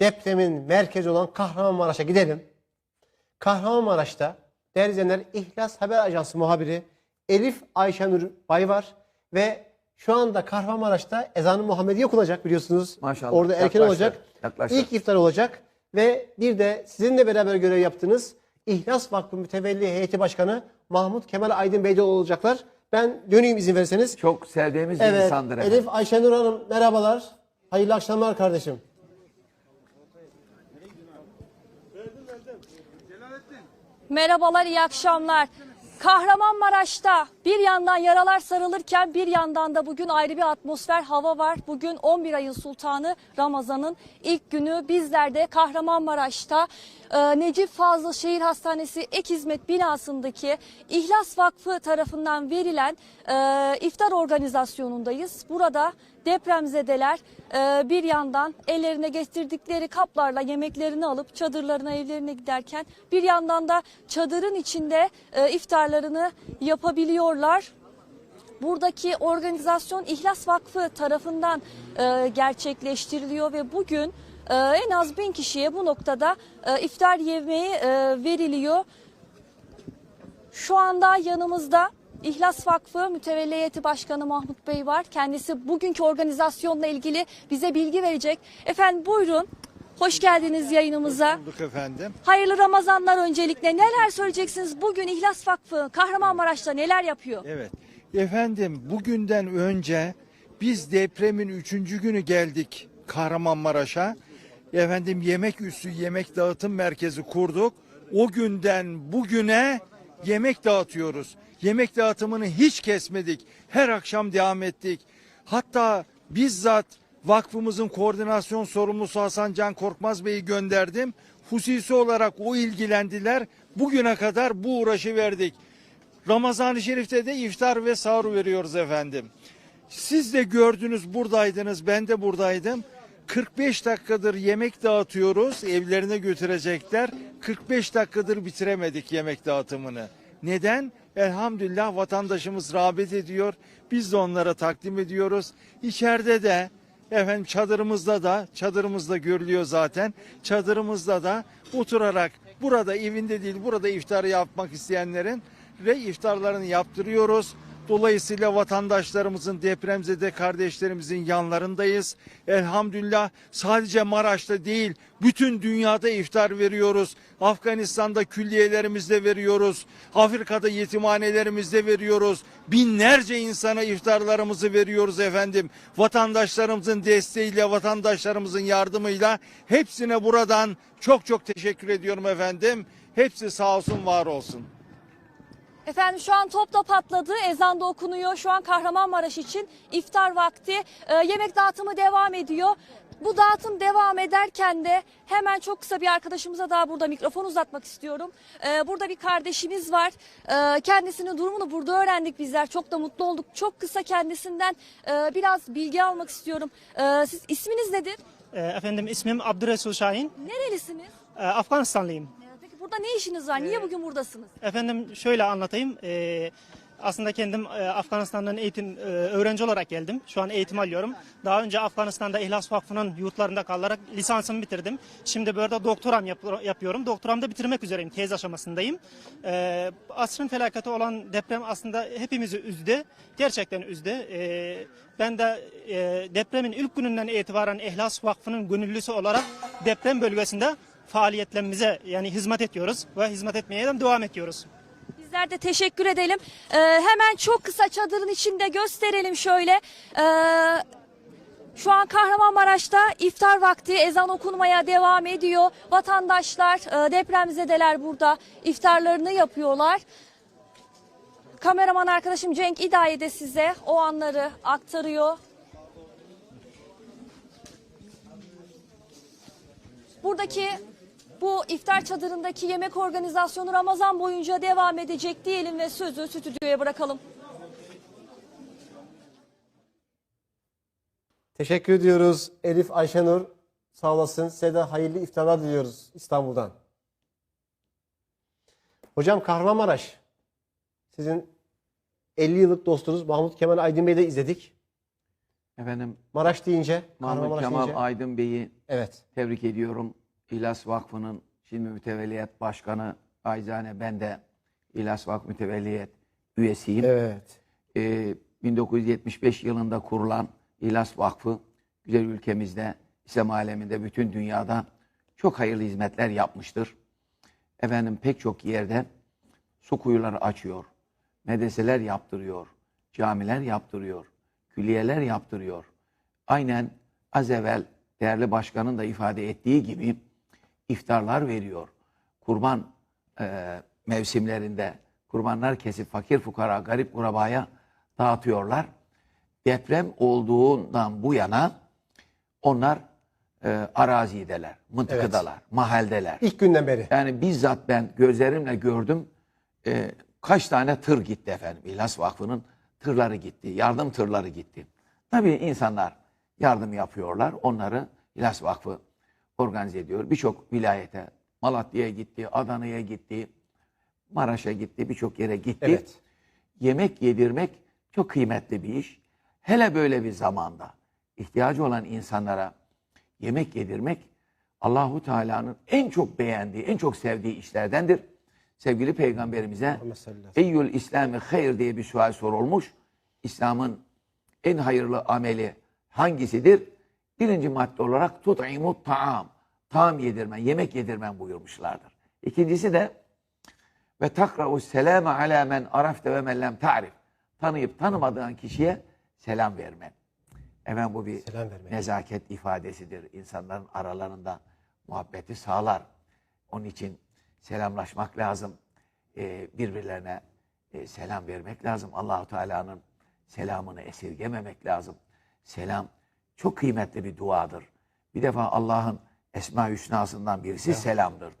depremin merkezi olan Kahramanmaraş'a gidelim. Kahramanmaraş'ta değerli İhlas Haber Ajansı muhabiri Elif Ayşenur Bay var ve şu anda Kahramanmaraş'ta ezanı Muhammediye okunacak biliyorsunuz. Maşallah, Orada erken yaklaştı, olacak. yaklaştı. İlk iftar olacak ve bir de sizinle beraber görev yaptığınız İhlas Vakfı Mütevelli Heyeti Başkanı Mahmut Kemal Aydın Bey de olacaklar. Ben döneyim izin verirseniz. Çok sevdiğimiz bir Evet, insandır. efendim. Elif Ayşenur Hanım merhabalar. Hayırlı akşamlar kardeşim. Merhabalar, iyi akşamlar. Kahramanmaraş'ta bir yandan yaralar sarılırken bir yandan da bugün ayrı bir atmosfer hava var. Bugün 11 ayın sultanı Ramazan'ın ilk günü bizler de Kahramanmaraş'ta e, Necip Fazıl Şehir Hastanesi Ek Hizmet binasındaki İhlas Vakfı tarafından verilen e, iftar organizasyonundayız. Burada depremzedeler e, bir yandan ellerine getirdikleri kaplarla yemeklerini alıp çadırlarına evlerine giderken bir yandan da çadırın içinde e, iftarlarını yapabiliyorlar. Buradaki organizasyon İhlas Vakfı tarafından e, gerçekleştiriliyor ve bugün e, en az bin kişiye bu noktada e, iftar yemeği e, veriliyor. Şu anda yanımızda İhlas Vakfı Mütevelli Heyeti Başkanı Mahmut Bey var. Kendisi bugünkü organizasyonla ilgili bize bilgi verecek. Efendim buyurun. Hoş geldiniz yayınımıza. bulduk efendim. Hayırlı Ramazanlar öncelikle. Neler söyleyeceksiniz? Bugün İhlas Vakfı Kahramanmaraş'ta neler yapıyor? Evet. Efendim bugünden önce biz depremin üçüncü günü geldik Kahramanmaraş'a. Efendim yemek üssü yemek dağıtım merkezi kurduk. O günden bugüne yemek dağıtıyoruz. Yemek dağıtımını hiç kesmedik. Her akşam devam ettik. Hatta bizzat vakfımızın koordinasyon sorumlusu Hasan Can Korkmaz Bey'i gönderdim. Hususi olarak o ilgilendiler. Bugüne kadar bu uğraşı verdik. Ramazan-ı Şerif'te de iftar ve sahur veriyoruz efendim. Siz de gördünüz buradaydınız ben de buradaydım. 45 dakikadır yemek dağıtıyoruz evlerine götürecekler. 45 dakikadır bitiremedik yemek dağıtımını. Neden? Elhamdülillah vatandaşımız rağbet ediyor. Biz de onlara takdim ediyoruz. İçeride de efendim çadırımızda da çadırımızda görülüyor zaten. Çadırımızda da oturarak burada evinde değil burada iftarı yapmak isteyenlerin ve iftarlarını yaptırıyoruz. Dolayısıyla vatandaşlarımızın depremzede kardeşlerimizin yanlarındayız. Elhamdülillah sadece Maraş'ta değil bütün dünyada iftar veriyoruz. Afganistan'da külliyelerimizde veriyoruz. Afrika'da yetimhanelerimizde veriyoruz. Binlerce insana iftarlarımızı veriyoruz efendim. Vatandaşlarımızın desteğiyle, vatandaşlarımızın yardımıyla hepsine buradan çok çok teşekkür ediyorum efendim. Hepsi sağ olsun, var olsun. Efendim şu an top da patladı. Ezan da okunuyor. Şu an Kahramanmaraş için iftar vakti. Ee, yemek dağıtımı devam ediyor. Bu dağıtım devam ederken de hemen çok kısa bir arkadaşımıza daha burada mikrofon uzatmak istiyorum. Ee, burada bir kardeşimiz var. Ee, kendisinin durumunu burada öğrendik bizler. Çok da mutlu olduk. Çok kısa kendisinden e, biraz bilgi almak istiyorum. Ee, siz isminiz nedir? Ee, Efendim ismim Abdüresul Şahin. Nerelisiniz? Ee, Afganistanlıyım. Ee, burada ne işiniz var? Niye bugün buradasınız? Efendim şöyle anlatayım. Ee, aslında kendim e, Afganistan'dan eğitim e, öğrenci olarak geldim. Şu an eğitim alıyorum. Daha önce Afganistan'da İhlas Vakfı'nın yurtlarında kalarak lisansımı bitirdim. Şimdi burada doktoram yap- yapıyorum. Doktoramı da bitirmek üzereyim. Tez aşamasındayım. Ee, asrın felaketi olan deprem aslında hepimizi üzdü. Gerçekten üzdü. Ee, ben de e, depremin ilk gününden itibaren İhlas Vakfı'nın gönüllüsü olarak deprem bölgesinde faaliyetlerimize yani hizmet ediyoruz ve hizmet etmeye de devam ediyoruz. Bizler de teşekkür edelim. Ee, hemen çok kısa çadırın içinde gösterelim şöyle. Ee, şu an Kahramanmaraş'ta iftar vakti ezan okunmaya devam ediyor. Vatandaşlar, e, depremzedeler burada iftarlarını yapıyorlar. Kameraman arkadaşım Cenk İdaye de size o anları aktarıyor. Buradaki bu iftar çadırındaki yemek organizasyonu Ramazan boyunca devam edecek diyelim ve sözü stüdyoya bırakalım. Teşekkür ediyoruz Elif Ayşenur. Sağ olasın. Size de hayırlı iftarlar diliyoruz İstanbul'dan. Hocam Kahramanmaraş. Sizin 50 yıllık dostunuz Mahmut Kemal Aydın Bey'i de izledik. Efendim Maraş deyince, Mahmut Kahramanmaraş Kemal deyince. Aydın Bey'i Evet. tebrik ediyorum. İhlas Vakfı'nın şimdi mütevelliyet başkanı Ayzane ben de İhlas Vakfı mütevelliyet üyesiyim. Evet. Ee, 1975 yılında kurulan İhlas Vakfı güzel ülkemizde, İslam aleminde, bütün dünyada çok hayırlı hizmetler yapmıştır. Efendim pek çok yerde su kuyuları açıyor, medreseler yaptırıyor, camiler yaptırıyor, külliyeler yaptırıyor. Aynen az evvel değerli başkanın da ifade ettiği gibi iftarlar veriyor. Kurban e, mevsimlerinde kurbanlar kesip fakir fukara, garip kurabaya dağıtıyorlar. Deprem olduğundan bu yana onlar e, arazideler, mıntıkadalar, mahaldeler. İlk günden beri. Yani bizzat ben gözlerimle gördüm. e, kaç tane tır gitti efendim. İhlas Vakfı'nın tırları gitti. Yardım tırları gitti. Tabii insanlar yardım yapıyorlar. Onları İhlas Vakfı organize ediyor. Birçok vilayete, Malatya'ya gitti, Adana'ya gitti, Maraş'a gitti, birçok yere gitti. Evet. Yemek yedirmek çok kıymetli bir iş. Hele böyle bir zamanda ihtiyacı olan insanlara yemek yedirmek Allahu Teala'nın en çok beğendiği, en çok sevdiği işlerdendir. Sevgili peygamberimize Eyyül İslami hayır diye bir sual sorulmuş. İslam'ın en hayırlı ameli hangisidir? Birinci madde olarak tut'imut ta'am. Taam yedirmen, yemek yedirmen buyurmuşlardır. İkincisi de ve takra'u selame ala men arafte ve men lem ta'rif. Tanıyıp tanımadığın kişiye selam vermen. Efendim bu bir Selam nezaket ifadesidir. İnsanların aralarında muhabbeti sağlar. Onun için selamlaşmak lazım. Ee, birbirlerine e, selam vermek lazım. Allahu Teala'nın selamını esirgememek lazım. Selam çok kıymetli bir duadır. Bir defa Allah'ın Esma-i Hüsna'sından birisi selamdır.